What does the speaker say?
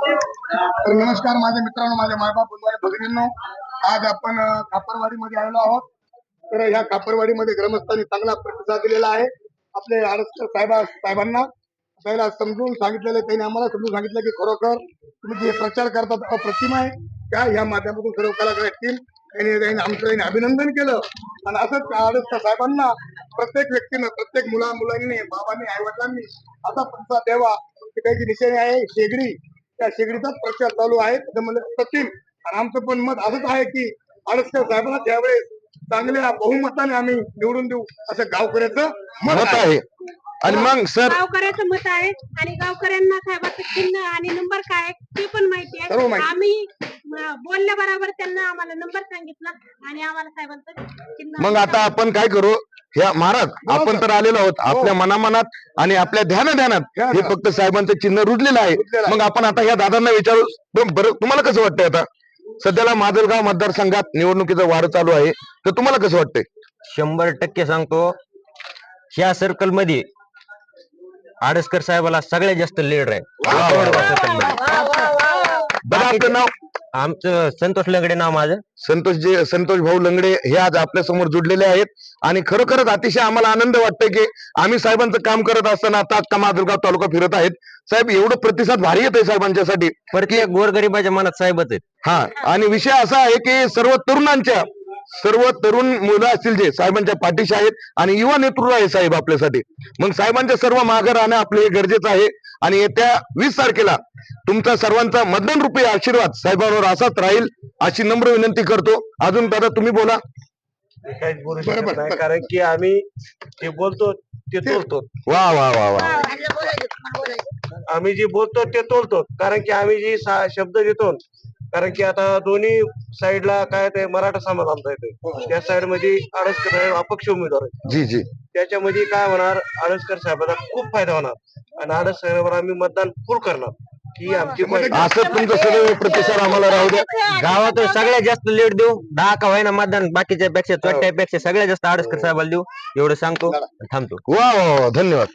तर नमस्कार माझ्या मित्रांनो माझ्या मायबाप बंधू आणि भगिनींनो आज आपण अं, कापरवाडीमध्ये आलेलो आहोत. तर ह्या कापरवाडीमध्ये ग्रामस्थांनी चांगला प्रतिसाद दिलेला आहे. आपले आडसकर साहेबा साहेबांना त्याला समजून सांगितलेलं त्यांनी आम्हाला समजून सांगितलं की खरोखर तुम्ही जे प्रचार करतात अप्रतिम आहे. त्या ह्या माध्यमातून सर्व कलाकार असतील त्यांनी आमचं अभिनंदन केलं. आणि असंच आडसकर साहेबांना प्रत्येक व्यक्तीनं प्रत्येक मुला मुलांनी बाबांनी आई वडिलांनी असा प्रतिसाद द्यावा. की काही निशाणी आहे शेगडी. त्या शेगडीचाच प्रचार चालू आहे. त्याच्यामध्ये प्रतिम आणि आमचं पण मत असंच आहे की आडसकर साहेबांना त्यावेळेस चांगल्या बहुमताने आम्ही निवडून देऊ असं गावकऱ्याचं मत आहे. आणि मग सर गावकऱ्याचं मत आहे आणि गावकऱ्यांना साहेबाचं चिन्ह आणि नंबर काय आहे ते पण माहिती सर्व आहे माहिती. आम्ही बोलल्या बरोबर त्यांना आम्हाला नंबर सांगितला आणि आम्हाला साहेबांचं चिन्ह मग आता आपण काय करू? ह्या महाराज आपण तर आलेलो आहोत आपल्या मनामनात आणि आपल्या ध्यान ध्यानात. ध्यानात. हे फक्त साहेबांचं चिन्ह रुजलेलं आहे. मग आपण आता ह्या दादांना विचारू बरं तुम्हाला कसं वाटतंय आता? सध्याला माजलगाव मतदारसंघात निवडणुकीचं वार चालू आहे. तर तुम्हाला कसं वाटतंय? शंभर टक्के सांगतो ह्या सर्कलमध्ये आडसकर साहेबाला सगळ्यात जास्त लीडर आहे. बघा आपलं नाव? आमचं संतोष लंगडे नाव माझं. संतोष जे संतोष भाऊ लंगडे हे आज आपल्यासमोर जुडलेले आहेत. आणि खरोखरच अतिशय आम्हाला आनंद वाटतोय की आम्ही साहेबांचं काम करत असताना आता अख्खा माजलगाव तालुका फिरत आहेत. साहेब एवढं प्रतिसाद भारी येत आहे साहेबांच्यासाठी. प्रत्येक गोरगरिबाच्या मनात साहेबच आहेत. हा आणि विषय असा आहे की सर्व तरुणांच्या सर्व तरुण मुलं असतील जे साहेबांच्या पाठीशी आहेत आणि युवा नेतृत्व आहे साहेब आपल्यासाठी. मग साहेबांच्या सर्व माघार राहणं आपले हे गरजेचं आहे. आणि येत्या वीस तारखेला तुमचा सर्वांचा मतदान रुपये आशीर्वाद साहेबांवर असाच राहील अशी नम्र विनंती करतो. अजून दादा तुम्ही बोला. काहीच बोलू बरोबर. शकत नाही कारण की आम्ही जे बोलतो ते तोलतो वा वा वा वा. आम्ही जे बोलतो ते तोलतो कारण की आम्ही जी शब्द देतो कारण की आता दोन्ही साईडला काय ते मराठा समाज आमचा येतोय. त्या साईडमध्ये आडसकर साहेब अपक्ष उमेदवार आहेत. जी जी. त्याच्यामध्ये काय होणार आडसकर साहेबांना खूप फायदा होणार. आणि आडस साहेबांवर आम्ही मतदान फुल करणार. ही आमची ग्वाही. असं तुमचं सदैव प्रतिसाद आम्हाला राहू द्या. गावातून सगळ्यात जास्त लीड देऊ दहा का होईना मतदान बाकीच्या पेक्षा चोट्यापेक्षा सगळ्यात जास्त आडसकर साहेबाला देऊ. एवढं सांगतो थांबतो. वा वा वा धन्यवाद.